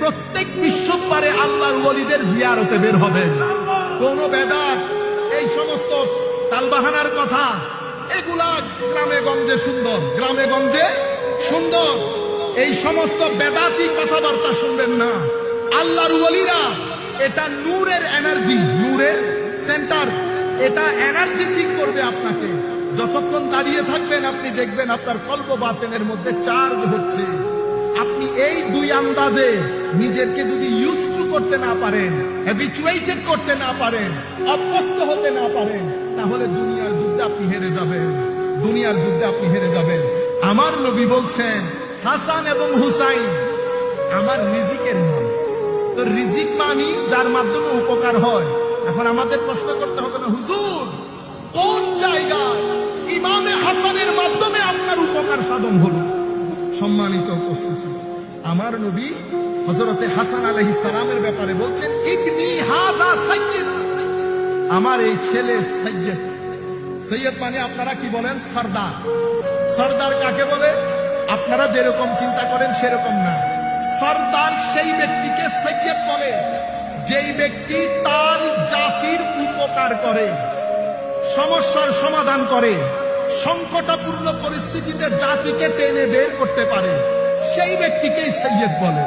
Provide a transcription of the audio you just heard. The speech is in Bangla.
প্রত্যেক বিশ্ববারে আল্লাহর ওলিদের জিয়ারতে বের হবেন। কোন বেদাত, এই সমস্ত তালবাহানার কথা, এগুলা গ্রামে গঞ্জে সুন্দর, গ্রামে গঞ্জে সুন্দর। এই সমস্ত বেদাতি কথাবার্তা শুনবেন না। আল্লাহর ওলিরা, এটা নূরের এনার্জি নূরের সেন্টার এটা এনার্জি ঠিক করবে আপনাকে। যতক্ষণ দাঁড়িয়ে থাকবেন, আপনি দেখবেন আপনার কল্প বাতেনের মধ্যে চার্জ হচ্ছে। আপনি এই দুই আন্দাজে নিজেকে যদি ইউজ টু করতে না পারেন হ্যাবিচুয়েটেড করতে না পারেন, অভ্যস্ত হতে না পারেন, তাহলে দুনিয়ার যুদ্ধে আপনি হেরে যাবেন। দুনিয়ার যুদ্ধে আপনি হেরে যাবেন। আমার নবী বলছেন, হাসান এবং হুসাইন, আমার রিজিকের নাম। তো রিজিক মানি যার মাধ্যমে উপকার হয়। এখন আমাদের প্রশ্ন করতে হবে না, হুজুর, কোন জায়গায় ইমামে হাসানের মাধ্যমে আপনার উপকার সাধন হলো? সম্মানিত উপস্থিতি, আমার নবী হজরতে হাসান আলহি সালামের ব্যাপারে বলছেন, ইবনি হাজা সৈয়দ আমার এই ছেলে সৈয়দ সৈয়দ মানে আপনারা কি বলেন? সর্দার। সর্দার কাকে বলে? আপনারা যেরকম চিন্তা করেন সেরকম না। সর্দার সেই ব্যক্তিকে সৈয়দ বলে, যেই ব্যক্তি তার জাতির উপকার করে, সমস্যার সমাধান করে, সংকটাপূর্ণ পরিস্থিতিতে জাতিকে টেনে বের করতে পারে, সেই ব্যক্তিকেই সৈয়দ বলে।